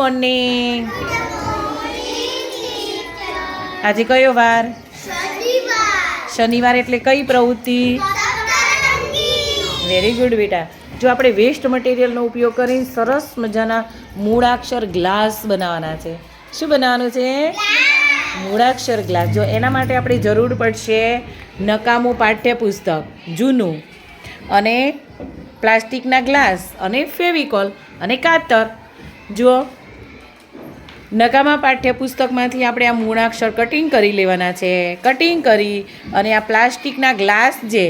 Morning આજે કયો વાર? શનિવાર એટલે કઈ પ્રવૃત્તિ? વેરી ગુડ બેટા. જો આપણે વેસ્ટ મટીરિયલનો ઉપયોગ કરીને સરસ મજાના મૂળાક્ષર ગ્લાસ બનાવવાના છે. શું બનાવવાનું છે? મૂળાક્ષર ગ્લાસ જો એના માટે આપણે જરૂર પડશે નકામું પાઠ્યપુસ્તક, જૂનું અને પ્લાસ્ટિકના ગ્લાસ અને ફેવિકોલ અને કાતર. જુઓ નકામા પાઠ્યપુસ્તકમાંથી આપણે આ મૂળાક્ષર કટિંગ કરી લેવાના છે. કટિંગ કરી અને આ પ્લાસ્ટિકના ગ્લાસ જે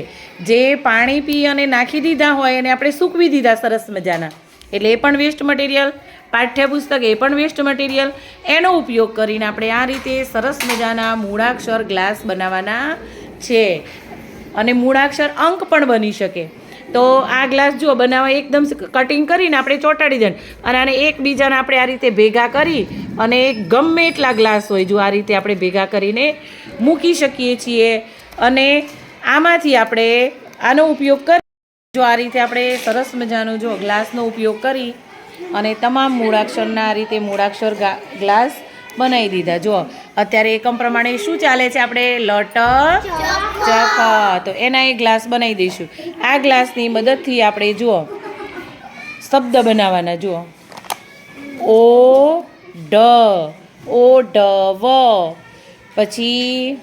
જે પાણી પી અને નાખી દીધા હોય અને આપણે સૂકવી દીધા સરસ મજાના. એટલે એ પણ વેસ્ટ મટીરિયલ પાઠ્યપુસ્તક એ પણ વેસ્ટ મટીરિયલ એનો ઉપયોગ કરીને આપણે આ રીતે સરસ મજાના મૂળાક્ષર ગ્લાસ બનાવવાના છે. અને મૂળાક્ષર અંક પણ બની શકે. તો આ ગ્લાસ જુઓ, બનાવવા એકદમ કટિંગ કરીને આપણે ચોંટાડી દઈએ અને આને એકબીજાને આપણે આ રીતે ભેગા કરી અને ગમે એટલા ગ્લાસ હોય જો આ રીતે આપણે ભેગા કરીને મૂકી શકીએ છીએ. અને આમાંથી આપણે આનો ઉપયોગ કરી જો આ રીતે આપણે સરસ મજાનો જો ગ્લાસનો ઉપયોગ કરી અને તમામ મૂળાક્ષરના આ રીતે મૂળાક્ષર ગ્લાસ બનાવી દીધા. જો અત્યારે એકમ પ્રમાણે શું ચાલે છે આપણે? લટ ચક તો એના એ ગ્લાસ બનાવી દઈશું. આ ગ્લાસની મદદથી આપણે જુઓ, શબ્દ બનાવવાના, જુઓ. ઓ ડ, ઓ, ડ, વ. પછી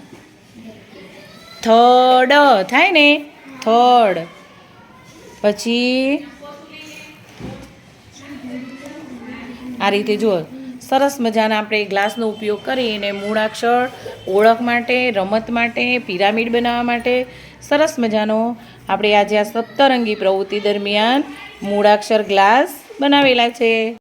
થડ, થાય ને? થડ. પછી આ રીતે જુઓ. સરસ મજાના આપણે ગ્લાસનો ઉપયોગ કરીને મૂળાક્ષર, ઓળખ માટે, રમત માટે, પિરામિડ બનાવવા માટે સરસ મજાનો આપણે આજે આ સપ્તરંગી પ્રવૃત્તિ દરમિયાન મૂળાક્ષર ગ્લાસ બનાવેલા છે.